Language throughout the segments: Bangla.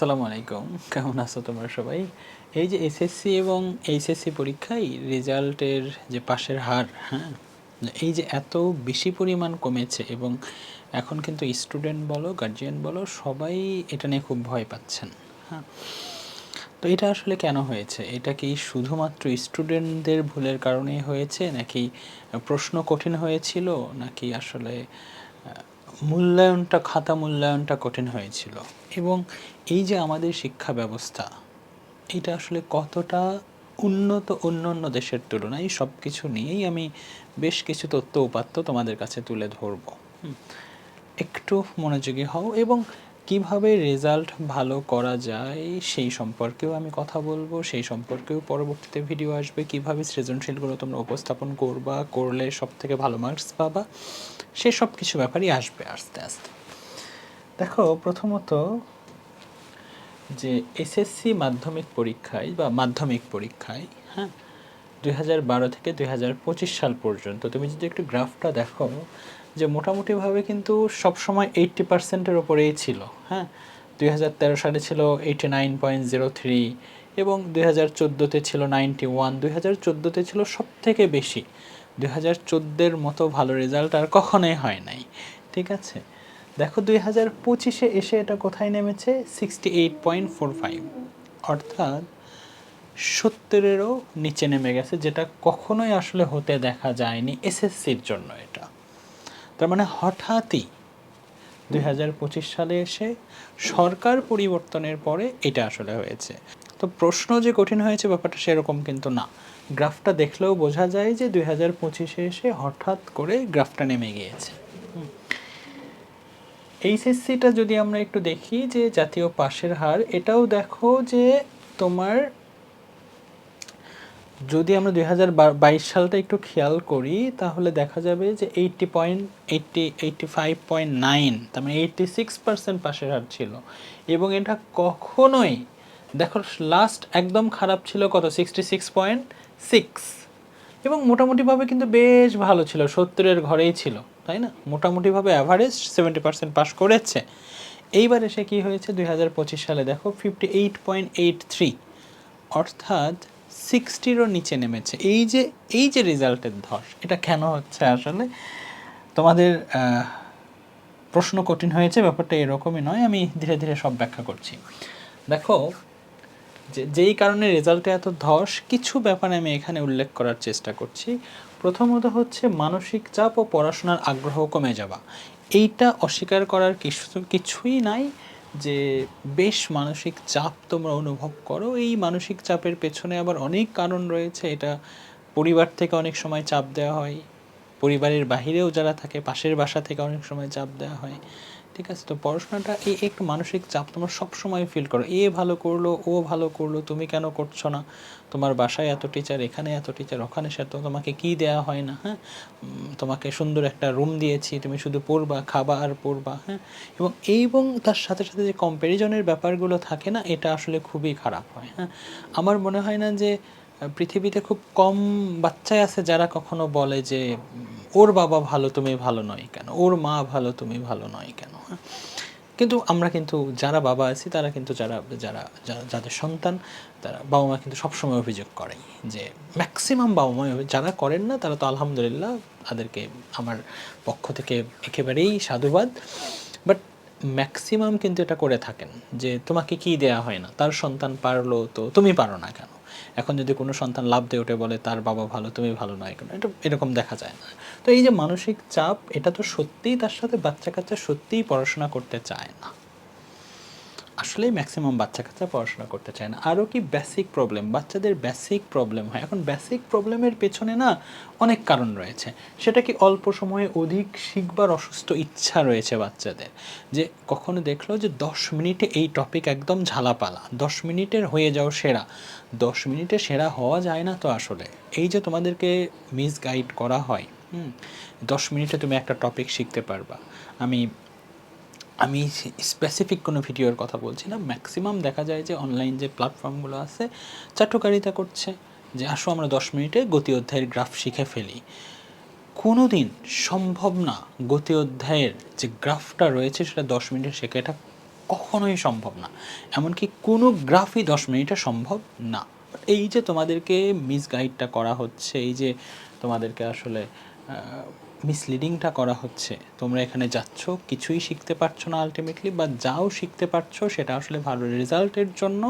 আসসালামু আলাইকুম। কেমন আছো তোমরা সবাই? এই যে এসএসসি এবং এইচএসসি পরীক্ষায় রেজাল্টের যে পাশের হার হ্যাঁ এই যে এত বেশি পরিমাণ কমেছে এবং এখন কিন্তু স্টুডেন্ট বলো, গার্জিয়ান বলো, সবাই এটা নিয়ে খুব ভয় পাচ্ছেন হ্যাঁ। তো এটা আসলে কেন হয়েছে? এটা কি শুধুমাত্র স্টুডেন্টদের ভুলের কারণে হয়েছে? নাকি প্রশ্ন কঠিন হয়েছিল? নাকি আসলে মূল্যায়নটা, খাতা মূল্যায়নটা কঠিন হয়েছিল। এবং এই যে আমাদের শিক্ষা ব্যবস্থা, এটা আসলে কতটা উন্নত অন্য অন্য দেশের তুলনায় সব কিছু নিয়েই আমি বেশ কিছু তথ্য উপাত্ত তোমাদের কাছে তুলে ধরব। একটু মনোযোগী হও এবং কীভাবে রেজাল্ট ভালো করা যায় সেই সম্পর্কেও আমি কথা বলব, সেই সম্পর্কেও পরবর্তীতে ভিডিও আসবে। কীভাবে সৃজনশীলগুলো তোমরা উপস্থাপন করবা, করলে সব থেকে ভালো মার্কস পাবা, সে সব কিছু ব্যাপারই আসবে আস্তে আস্তে। দেখো, প্রথমত যে এসএসসি মাধ্যমিক পরীক্ষায় বা মাধ্যমিক পরীক্ষায় হ্যাঁ দুই হাজার বারো থেকে দুই হাজার পঁচিশ সাল পর্যন্ত, তুমি যদি একটু গ্রাফটা দেখো যে মোটামুটিভাবে কিন্তু সবসময় এইট্টি পার্সেন্টের ওপরেই ছিল হ্যাঁ? দুই হাজার তেরো সালে ছিল eighty nine point zero three এবং দুই হাজার চোদ্দোতে ছিল নাইনটি ওয়ান দুই হাজার চোদ্দোতে ছিল সব থেকে বেশি। দুই হাজার চোদ্দের মতো ভালো রেজাল্ট আর কখনোই হয় নাই, ঠিক আছে? দেখো দুই হাজার পঁচিশে এসে এটা কোথায় নেমেছে? Sixty eight point four five অর্থাৎ সত্তরেরও নিচে নেমে গেছে, যেটা কখনোই আসলে হতে দেখা যায়নি এসএসসির জন্য এটা। তার মানে হঠাৎই দুই হাজার পঁচিশ সালে এসে সরকার পরিবর্তনের পরে এটা আসলে হয়েছে। তো প্রশ্ন যে কঠিন হয়েছে ব্যাপারটা সেরকম কিন্তু না। গ্রাফটা দেখলেও বোঝা যায় যে দুই হাজার পঁচিশে এসে হঠাৎ করে গ্রাফটা নেমে গিয়েছে। এইচএসসিটা যদি আমরা একটু দেখি যে জাতীয় পাশের হার, এটাও দেখো যে তোমার যদি আমরা দুই হাজার বাইশ সালটা একটু খেয়াল করি, তাহলে দেখা যাবে যে eighty point, eighty eighty five point nine, তার মানে এইটটি সিক্স পার্সেন্ট পাশের হার ছিল। এবং এটা কখনোই, দেখো লাস্ট একদম খারাপ ছিল কত? Sixty six point six. এবং মোটামুটিভাবে কিন্তু বেশ ভালো ছিল, সত্তরের ঘরেই ছিল, তাই না? মোটামুটিভাবে অ্যাভারেজ সেভেন্টি পার্সেন্ট পাস করেছে। এইবার এসে কী হয়েছে? দুই হাজার পঁচিশ সালে, দেখো fifty eight point eight three অর্থাৎ সিক্সটিরও নিচে নেমেছে। এই যে এই যে রেজাল্টের ধস, এটা কেন হচ্ছে আসলে? তোমাদের প্রশ্ন কঠিন হয়েছে, ব্যাপারটা এরকমই নয়, আমি ধীরে ধীরে সব ব্যাখ্যা করছি। দেখো, যে, যেই কারণে রেজাল্টে এত ধস, কিছু ব্যাপারে আমি এখানে উল্লেখ করার চেষ্টা করছি। প্রথমত হচ্ছে মানসিক চাপ ও পড়াশোনার আগ্রহ কমে যাওয়া। এইটা অস্বীকার করার কিছু, কিছুই নাই। যে বেশ মানসিক চাপ তোমরা অনুভব করো, এই মানসিক চাপের পেছনে আবার অনেক কারণ রয়েছে। এটা পরিবার থেকে অনেক সময় চাপ দেওয়া হয়, পরিবারের বাহিরেও যারা থাকে, পাশের বাসা থেকে অনেক সময় চাপ দেওয়া হয়। ঠিক আছে, তো পড়াশোনাটা এই একটু মানসিক চাপ তোমার সব সময় ফিল করো। এ ভালো করল, ও ভালো করল, তুমি কেন করছ না? তোমার বাসায় এত টিচার এখানে এত টিচার ওখানে সে তো তোমাকে কি দেওয়া হয় না হ্যাঁ? তোমাকে সুন্দর একটা রুম দিয়েছি, তুমি শুধু পড়বা, খাবা আর পড়বা হ্যাঁ? এবং এবং তার সাথে সাথে যে কম্প্যারিজনের ব্যাপারগুলো থাকে না, এটা আসলে খুবই খারাপ হয় হ্যাঁ? আমার মনে হয় না যে পৃথিবীতে খুব কম বাচ্চাই আছে যারা কখনো বলে যে, ওর বাবা ভালো, তুমি ভালো নয় কেন? ওর মা ভালো, তুমি ভালো নয় কেন? কিন্তু আমরা কিন্তু যারা বাবা আছি, তারা কিন্তু যারা, যারা- যাদের সন্তান, তারা বাবা মা কিন্তু সবসময় অভিযোগ করে যে, ম্যাক্সিমাম বাবা মা যারা করেন না, তারা তো আলহামদুলিল্লাহ তাদেরকে আমার পক্ষ থেকে একেবারেই সাধুবাদ। বাট ম্যাক্সিমাম কিন্তু এটা করে থাকেন যে, তোমাকে কি দেয়া হয় না? তার সন্তান পারল তো, তুমি পারো না কেন? এখন যদি কোনো সন্তান লাভ দিয়ে ওঠে বলে, তার বাবা ভালো, তুমি ভালো নয় কেন? এটা এরকম দেখা যায় না। তো এই যে মানসিক চাপ, এটা তো সত্যিই তার সাথে বাচ্চা কাচ্চা সত্যিই পড়াশোনা করতে চায় না। আসলে ম্যাক্সিমাম বাচ্চা কাচ্চা পড়াশোনা করতে চায় না। আরও কি বেসিক প্রবলেম বাচ্চাদের বেসিক প্রবলেম হয়। এখন বেসিক প্রবলেমের পেছনে না অনেক কারণ রয়েছে। সেটা কি অল্প সময়ে অধিক শিখবার অসুস্থ ইচ্ছা রয়েছে বাচ্চাদের? যে কখনো দেখল যে দশ মিনিটে এই টপিক একদম ঝালাপালা। দশ মিনিটের হয়ে যাও সেরা। দশ মিনিটে সেরা হওয়া যায় না তো আসলে। এই যে তোমাদেরকে মিসগাইড করা হয়, হুম, দশ মিনিটে তুমি একটা টপিক শিখতে পারবা। আমি আমি স্পেসিফিক কোনো ভিডিওর কথা বলছি না। ম্যাক্সিমাম দেখা যায় যে অনলাইন যে প্ল্যাটফর্মগুলো আছে, চাটুকারিতা করছে যে আসো আমরা দশ মিনিটে গতি অধ্যায়ের গ্রাফ শিখে ফেলি। কোনো দিন সম্ভব না গতি অধ্যায়ের যে গ্রাফটা রয়েছে সেটা দশ মিনিটে শেখা। এটা কখনোই সম্ভব না। এমনকি কোনো গ্রাফই দশ মিনিটে সম্ভব না। এই যে তোমাদেরকে মিসগাইডটা করা হচ্ছে, এই যে তোমাদেরকে আসলে মিসলিডিংটা করা হচ্ছে। তোমরা এখানে যাচ্ছ, কিছুই শিখতে পারছ না আলটিমেটলি বা যাও শিখতে পারছ, সেটা আসলে ভালো রেজাল্টের জন্য,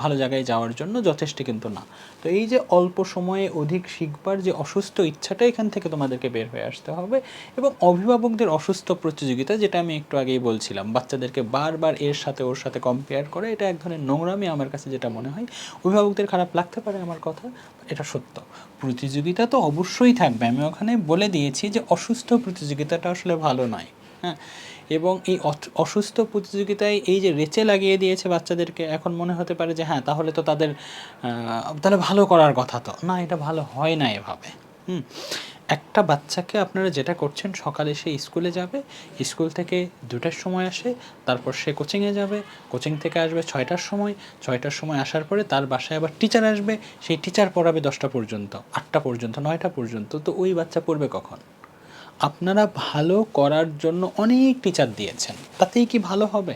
ভালো জায়গায় যাওয়ার জন্য যথেষ্ট কিন্তু না। তো এই যে অল্প সময়ে অধিক শিখবার যে অসুস্থ ইচ্ছাটা এখান থেকে তোমাদেরকে বের হয়ে আসতে হবে এবং অভিভাবকদের অসুস্থ প্রতিযোগিতা, যেটা আমি একটু আগেই বলছিলাম, বাচ্চাদেরকে বারবার এর সাথে ওর সাথে কম্পেয়ার করে, এটা এক ধরনের নোংরামি আমার কাছে যেটা মনে হয়। অভিভাবকদের খারাপ লাগতে পারে আমার কথা, এটা সত্য। প্রতিযোগিতা তো অবশ্যই থাকবে। আমি ওখানে বলে দিয়েছি যে অসুস্থ প্রতিযোগিতাটা আসলে ভালো নয় হ্যাঁ? এবং এই অসুস্থ প্রতিযোগিতায় এই যে রেচে লাগিয়ে দিয়েছে বাচ্চাদেরকে, এখন মনে হতে পারে যে হ্যাঁ তাহলে তো তাদের তাহলে ভালো করার কথা তো। না, এটা ভালো হয় না এভাবে, হুম? একটা বাচ্চাকে আপনারা যেটা করছেন, সকালে সে স্কুলে যাবে, স্কুল থেকে দুটার সময় আসে, তারপর সে কোচিংয়ে যাবে কোচিং থেকে আসবে ছয়টার সময় ছয়টার সময় আসার পরে তার বাসায় আবার টিচার আসবে, সেই টিচার পড়াবে দশটা পর্যন্ত, আটটা পর্যন্ত, নয়টা পর্যন্ত। তো ওই বাচ্চা পড়বে কখন? আপনারা ভালো করার জন্য অনেক টিচার দিয়েছেন, তাতেই কি ভালো হবে?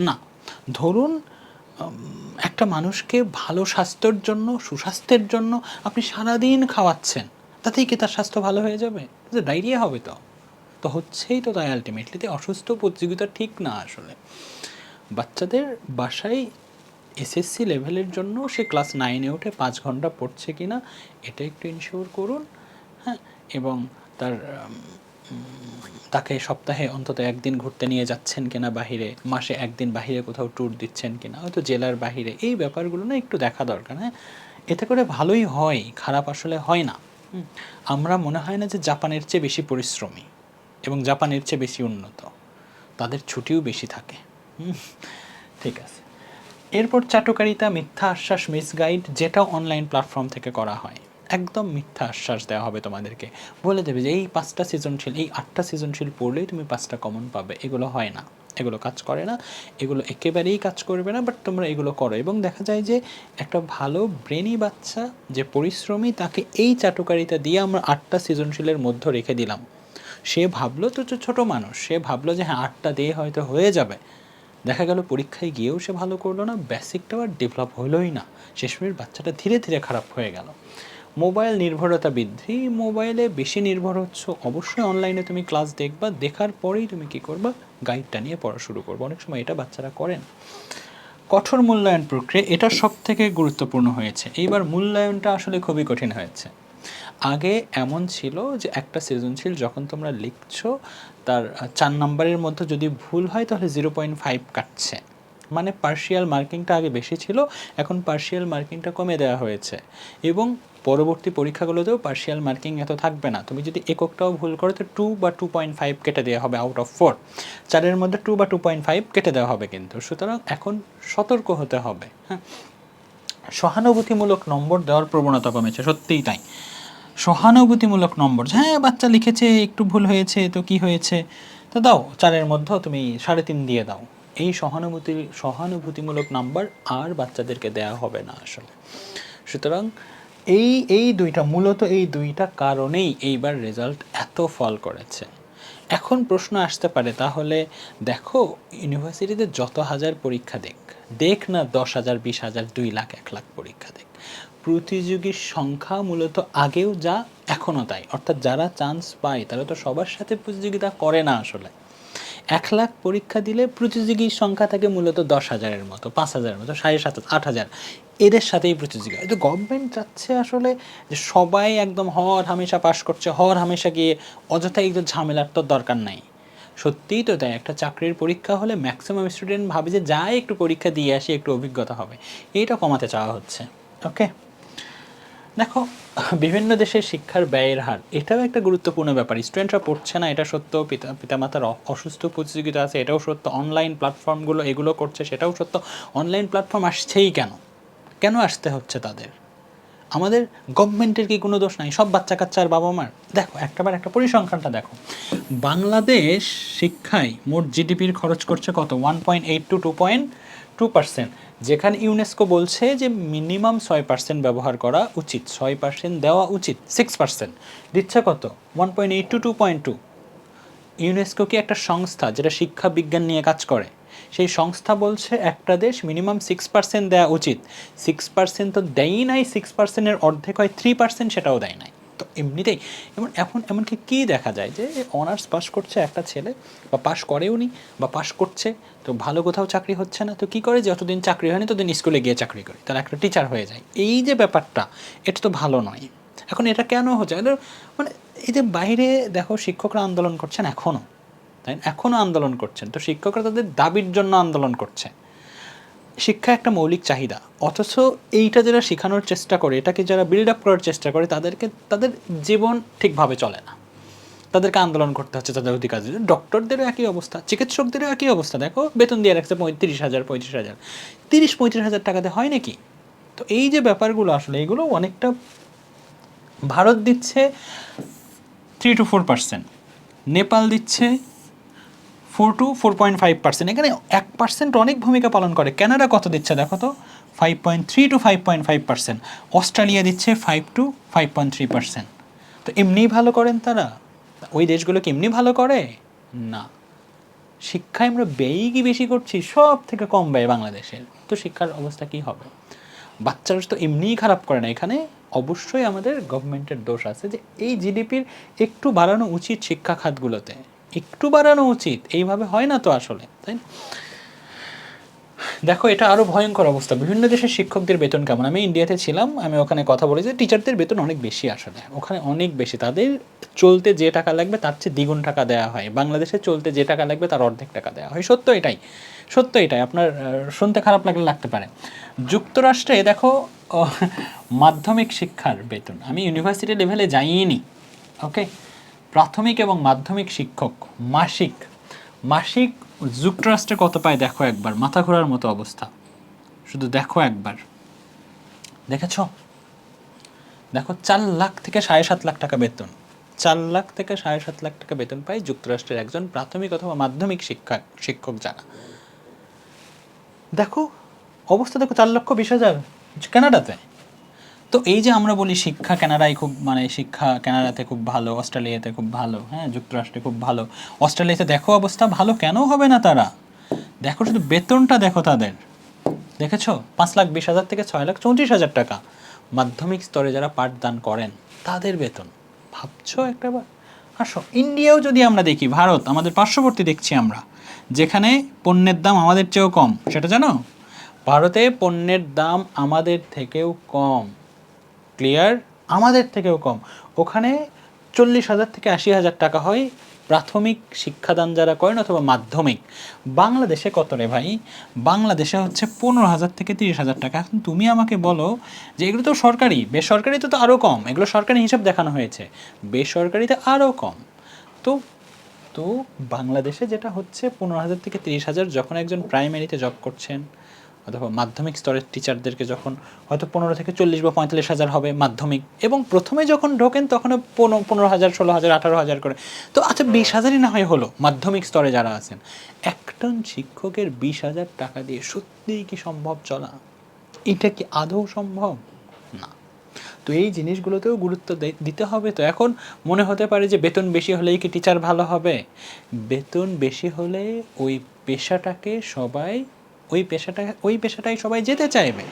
না। ধরুন একটা মানুষকে ভালো স্বাস্থ্যের জন্য, সুস্বাস্থ্যের জন্য আপনি সারাদিন খাওয়াচ্ছেন তাতেই কি তার স্বাস্থ্য ভালো হয়ে যাবে? যে ডায়রিয়া হবে তো। তো হচ্ছেই তো তাই আলটিমেটলিতে অসুস্থ প্রতিযোগিতা ঠিক না আসলে। বাচ্চাদের বাসায় এসএসসি লেভেলের জন্য সে ক্লাস নাইনে উঠে পাঁচ ঘণ্টা পড়ছে কি না এটা একটু ইনশিওর করুন। হ্যাঁ? এবং তার তাকে সপ্তাহে অন্তত একদিন ঘুরতে নিয়ে যাচ্ছেন কিনা বাহিরে, মাসে একদিন বাহিরে কোথাও ট্যুর দিচ্ছেন কিনা, হয়তো জেলার বাহিরে। এই ব্যাপারগুলো না একটু দেখা দরকার হ্যাঁ? এতে করে ভালোই হয়, খারাপ আসলে হয় না। আমরা মনে হয় না যে জাপানের চেয়ে বেশি পরিশ্রমী এবং জাপানের চেয়ে বেশি উন্নত। তাদের ছুটিও বেশি থাকে। ঠিক আছে। এরপর চাটুকারিতা, মিথ্যা আশ্বাস মিসগাইড যেটা অনলাইন প্ল্যাটফর্ম থেকে করা হয়। একদম মিথ্যা আশ্বাস দেওয়া হবে তোমাদেরকে। বলে দেবে যে এই পাঁচটা সৃজনশীল, এই আটটা সৃজনশীল পড়লেই তুমি পাঁচটা কমন পাবে। এগুলো হয় না। এগুলো কাজ করে না, এগুলো একেবারেই কাজ করবে না বাট তোমরা এগুলো করো। এবং দেখা যায় যে একটা ভালো ব্রেনি বাচ্চা যে পরিশ্রমী, তাকে এই চাটুকারিতা দিয়ে আমরা আটটা সৃজনশীলের মধ্যে রেখে দিলাম। সে ভাবলো তো ছোটো মানুষ, সে ভাবলো যে হ্যাঁ আটটা দিয়ে হয়তো হয়ে যাবে। দেখা গেল পরীক্ষায় গিয়েও সে ভালো করল না বেসিকটাও আর ডেভেলপ হলোই না। শেষমেশ বাচ্চাটা ধীরে ধীরে খারাপ হয়ে গেল। মোবাইল নির্ভরতা বৃদ্ধি, মোবাইলে বেশি নির্ভর হচ্ছ, অবশ্যই অনলাইনে তুমি ক্লাস দেখবা, দেখার পরেই তুমি কি করবা? গাইডটা নিয়ে পড়া শুরু করব। অনেক সময় এটা বাচ্চারা করেন। কঠোর মূল্যায়ন প্রক্রিয়া, এটা সব থেকে গুরুত্বপূর্ণ হয়েছে। এইবার মূল্যায়নটা আসলে খুবই কঠিন হয়েছে। আগে এমন ছিল যে একটা সৃজনশীল যখন তোমরা লিখছো, তার চার নাম্বারের মধ্যে যদি ভুল হয় তাহলে জিরো পয়েন্ট ফাইভ কাটছে। মানে পার্শিয়াল মার্কিংটা আগে বেশি ছিল, এখন পার্শিয়াল মার্কিংটা কমে দেওয়া হয়েছে। এবং পরবর্তী পরীক্ষাগুলোতেও পার্শিয়াল মার্কিং এত থাকবে না। তুমি যদি এককটাও ভুল করো, তো টু বা টু পয়েন্ট ফাইভ কেটে দেওয়া হবে আউট অফ ফোর চারের মধ্যে টু বা টু পয়েন্ট ফাইভ কেটে দেওয়া হবে কিন্তু। সুতরাং এখন সতর্ক হতে হবে হ্যাঁ। সহানুভূতিমূলক নম্বর দেওয়ার প্রবণতা কমেছে, সত্যিই তাই। সহানুভূতিমূলক নম্বর হ্যাঁ বাচ্চা লিখেছে, একটু ভুল হয়েছে, তো কি হয়েছে? তো দাও, চারের মধ্যেও তুমি সাড়ে তিন দিয়ে দাও। এই সহানুভূতি, সহানুভূতিমূলক নাম্বার আর বাচ্চাদেরকে দেয়া হবে না আসলে। সুতরাং এই এই দুইটা, মূলত এই দুইটা কারণেই এইবার রেজাল্ট এত ফল করেছে। এখন প্রশ্ন আসতে পারে, তাহলে দেখো ইউনিভার্সিটিতে যত হাজার পরীক্ষা দেখ দেখ না দশ হাজার, বিশ হাজার, দুই লাখ, এক লাখ পরীক্ষা দেখ। প্রতিযোগীর সংখ্যা মূলত আগেও যা, এখনও তাই। অর্থাৎ যারা চান্স পায়, তারা তো সবার সাথে প্রতিযোগিতা করে না আসলে। এক লাখ পরীক্ষা দিলে প্রতিযোগীর সংখ্যা থাকে মূলত দশ হাজারের মতো, পাঁচ হাজারের মতো, সাড়ে সাত আট হাজার। এদের সাথেই প্রতিযোগিতা কিন্তু গভর্নমেন্ট চাচ্ছে আসলে যে সবাই একদম হর হামেশা পাশ করছে, হর হামেশা গিয়ে অযথা একটু ঝামেলার তো দরকার নাই। সত্যিই তো তাই, একটা চাকরির পরীক্ষা হলে ম্যাক্সিমাম স্টুডেন্ট ভাবে যে যাই একটু পরীক্ষা দিয়ে আসি, একটু অভিজ্ঞতা হবে, এইটা কমাতে চাওয়া হচ্ছে। ওকে দেখো, বিভিন্ন দেশের শিক্ষার ব্যয়ের হার, এটাও একটা গুরুত্বপূর্ণ ব্যাপার। স্টুডেন্টরা পড়ছে না, এটা সত্য। পিতা, পিতামাতার অসুস্থ প্রতিযোগিতা আছে, এটাও সত্য। অনলাইন প্ল্যাটফর্মগুলো এগুলো করছে, সেটাও সত্য। অনলাইন প্ল্যাটফর্ম আসছেই কেন? কেন আসতে হচ্ছে তাদের? আমাদের গভর্নমেন্টের কি কোনো দোষ নাই? সব বাচ্চা কাচ্চার বাবা মার দেখো একটাবার একটা পরিসংখ্যানটা দেখো। বাংলাদেশ শিক্ষায় মোট জিডিপির খরচ করছে কত? One point eight two two point two percent যেখানে ইউনেস্কো বলছে যে মিনিমাম ছয় পার্সেন্ট ব্যবহার করা উচিত, ছয় পার্সেন্ট দেওয়া উচিত সিক্স পার্সেন্ট দিচ্ছে কত? One point eight two two point two UNESCO কি একটা সংস্থা যেটা শিক্ষা বিজ্ঞান নিয়ে কাজ করে? সেই সংস্থা বলছে একটা দেশ মিনিমাম সিক্স পার্সেন্ট দেওয়া উচিত। সিক্স পার্সেন্ট তো দেয়ই নাই সিক্স পার্সেন্টের অর্ধেক হয় থ্রি পার্সেন্ট সেটাও দেয় নাই। তো এমনিতেই এমন এখন এমনকি কী দেখা যায় যে অনার্স পাস করছে একটা ছেলে বা পাশ করেও নি বা পাশ করছে, তো ভালো কোথাও চাকরি হচ্ছে না, তো কী করে যতদিন চাকরি হয়নি ততদিন স্কুলে গিয়ে চাকরি করে? তাহলে একটা টিচার হয়ে যায়। এই যে ব্যাপারটা, এটা তো ভালো নয়। এখন এটা কেন হচ্ছে? মানে এই যে বাইরে দেখো শিক্ষকরা আন্দোলন করছেন এখনও তাই এখনও আন্দোলন করছেন, তো শিক্ষকরা তাদের দাবির জন্য আন্দোলন করছে। শিক্ষা একটা মৌলিক চাহিদা। অথচ এইটা যারা শেখানোর চেষ্টা করে, এটাকে যারা বিল্ড আপ করার চেষ্টা করে, তাদেরকে, তাদের জীবন ঠিকভাবে চলে না। তাদেরকে আন্দোলন করতে হচ্ছে, তাদের অধিকার। ডক্টরদেরও একই অবস্থা, চিকিৎসকদেরও একই অবস্থা। দেখো, বেতন দিয়ে রাখছে পঁয়ত্রিশ হাজার পঁয়ত্রিশ হাজার। তিরিশ পঁয়ত্রিশ হাজার টাকাতে হয় নাকি? তো এই যে ব্যাপারগুলো আসলে, এগুলো অনেকটা ভারত দিচ্ছে three two four percent Nepal দিচ্ছে four two, four point five percent. এখানে এক পার্সেন্ট অনেক ভূমিকা পালন করে। কানাডা কত দিচ্ছে দেখো তো? Five point three two five point five percent. Australia দিচ্ছে five two five point three percent. তো এমনিই ভালো করেন তারা? ওই দেশগুলো কি এমনি ভালো করে? না। শিক্ষায় আমরা ব্যয়ই কি বেশি করছি, সব থেকে কম ব্যয় বাংলাদেশের। তো শিক্ষার অবস্থা কি হবে? বাচ্চারা তো এমনিই খারাপ করে না। এখানে অবশ্যই আমাদের গভর্নমেন্টের দোষ আছে যে এই জিডিপির একটু বাড়ানো উচিত শিক্ষা খাতগুলোতে। একটু বাড়ানো উচিত। এইভাবে হয় না তো আসলে, তাই না? দেখো, এটা আরও ভয়ঙ্কর অবস্থা। বিভিন্ন দেশের শিক্ষকদের বেতন কেমন? আমি ইন্ডিয়াতে ছিলাম, আমি ওখানে কথা বলি যে টিচারদের বেতন অনেক বেশি আসলে, ওখানে অনেক বেশি। তাদের চলতে যে টাকা লাগবে তার চেয়ে দ্বিগুণ টাকা দেওয়া হয়। বাংলাদেশে চলতে যে টাকা লাগবে তার অর্ধেক টাকা দেওয়া হয়। সত্য এটাই সত্য এটাই। আপনার শুনতে খারাপ লাগলে লাগতে পারে। যুক্তরাষ্ট্রে দেখো মাধ্যমিক শিক্ষার বেতন। আমি ইউনিভার্সিটি লেভেলে যাইনি ওকে প্রাথমিক এবং মাধ্যমিক শিক্ষক, মাসিক। মাসিক যুক্তরাষ্ট্রে কত পায় দেখো একবার, মাথা ঘোরার মতো অবস্থা। শুধু দেখো একবার। দেখেছ? দেখো, চার লাখ থেকে সাড়ে সাত লাখ টাকা বেতন। চার লাখ থেকে সাড়ে সাত লাখ টাকা বেতন পায় যুক্তরাষ্ট্রের একজন প্রাথমিক অথবা মাধ্যমিক শিক্ষা, শিক্ষক যারা। দেখো, অবস্থা দেখো, চার লক্ষ বিশ হাজার। কানাডাতে? তো এই যে আমরা বলি শিক্ষা কানাডায় খুব মানে শিক্ষা কানাডাতে খুব ভালো, অস্ট্রেলিয়াতে খুব ভালো হ্যাঁ যুক্তরাষ্ট্রে খুব ভালো, অস্ট্রেলিয়াতে দেখো অবস্থা ভালো কেন হবে না তারা? দেখো শুধু বেতনটা দেখো তাদের, দেখেছ? পাঁচ লাখ বিশ হাজার থেকে ছয় লাখ চৌত্রিশ হাজার টাকা মাধ্যমিক স্তরে যারা পাঠদান করেন, তাদের বেতন, ভাবছ একটা বার আসো, ইন্ডিয়াও যদি আমরা দেখি, ভারত, আমাদের পার্শ্ববর্তী দেখছি আমরা, যেখানে পণ্যের দাম আমাদের চেয়েও কম, সেটা জানো? ভারতে পণ্যের দাম আমাদের থেকেও কম। ক্লিয়ার আমাদের থেকেও কম। ওখানে চল্লিশ হাজার থেকে আশি হাজার টাকা হয় প্রাথমিক শিক্ষাদান যারা করেন অথবা মাধ্যমিক। বাংলাদেশে কত রে ভাই? বাংলাদেশে হচ্ছে পনেরো হাজার থেকে তিরিশ হাজার টাকা। এখন তুমি আমাকে বলো যে এগুলো তো সরকারি, বেসরকারিতে তো আরও কম। এগুলো সরকারি হিসাব দেখানো হয়েছে। বেসরকারিতে আরও কম। তো তো বাংলাদেশে যেটা হচ্ছে পনেরো হাজার থেকে তিরিশ হাজার যখন একজন প্রাইমারিতে জব করছেন অথবা মাধ্যমিক স্তরের টিচারদেরকে যখন হয়তো পনেরো থেকে চল্লিশ বা পঁয়তাল্লিশ হাজার হবে মাধ্যমিক, এবং প্রথমে যখন ঢোকেন তখন পনেরো পনেরো হাজার, ষোলো হাজার, আঠারো হাজার করে। তো আচ্ছা বিশ হাজারই না হয় হলো মাধ্যমিক স্তরে যারা আছেন। একজন শিক্ষকের বিশ হাজার টাকা দিয়ে সত্যিই কি সম্ভব চলা? এটা কি আদৌ সম্ভব? না। তো এই জিনিসগুলোতেও গুরুত্ব দিতে হবে। তো এখন মনে হতে পারে যে বেতন বেশি হলেই কি টিচার ভালো হবে? বেতন বেশি হলে ওই পেশাটাকে সবাই ওই পেশাটা, ওই পেশাটাই সবাই যেতে চাইবে।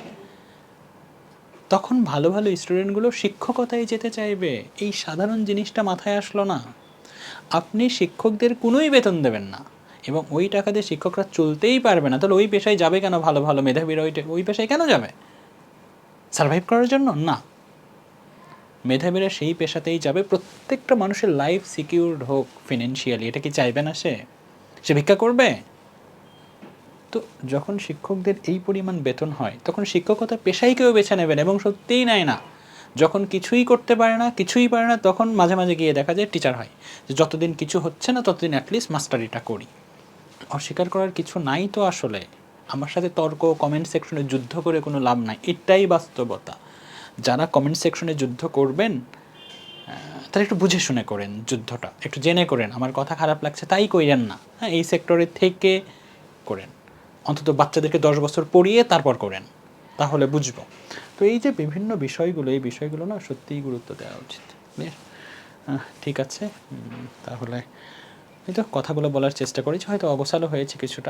তখন ভালো ভালো স্টুডেন্টগুলো শিক্ষকতায় যেতে চাইবে। এই সাধারণ জিনিসটা মাথায় আসলো না। আপনি শিক্ষকদের কোনোই বেতন দেবেন না এবং ওই টাকা দিয়ে শিক্ষকরা চলতেই পারবে না। তাহলে ওই পেশায় যাবে কেন ভালো ভালো মেধাবীরা ওই ওই পেশায় কেন যাবে? সার্ভাইভ করার জন্য? না। মেধাবীরা সেই পেশাতেই যাবে। প্রত্যেকটা মানুষের লাইফ সিকিউরড হোক ফিনান্সিয়ালি এটা কি চাইবে না সে? সে ভিক্ষা করবে? তো যখন শিক্ষকদের এই পরিমাণ বেতন হয়, তখন শিক্ষকতা পেশাই কেউ বেছে নেবেন এবং সত্যিই নেয় না। যখন কিছুই করতে পারে না, কিছুই পারে না, তখন মাঝে মাঝে গিয়ে দেখা যায় টিচার হয় যে যতদিন কিছু হচ্ছে না, ততদিন অ্যাটলিস্ট মাস্টারিটা করি। অস্বীকার করার কিছু নাই তো আসলে। আমার সাথে তর্ক কমেন্ট সেকশনে যুদ্ধ করে কোনো লাভ নাই। এটাই বাস্তবতা। যারা কমেন্ট সেকশনে যুদ্ধ করবেন তারা একটু বুঝে শুনে করেন যুদ্ধটা। একটু জেনে করেন। আমার কথা খারাপ লাগছে, তাই কইরেন না। হ্যাঁ এই সেক্টরে থেকে করেন। অন্তত বাচ্চাদেরকে দশ বছর পড়িয়ে তারপর করেন, তাহলে বুঝব। তো এই যে বিভিন্ন বিষয়গুলো, এই বিষয়গুলো না সত্যিই গুরুত্ব দেওয়া উচিত। ঠিক আছে। তাহলে এই তো কথাগুলো বলার চেষ্টা করেছি, হয়তো অগোছালো হয়েছে কিছুটা।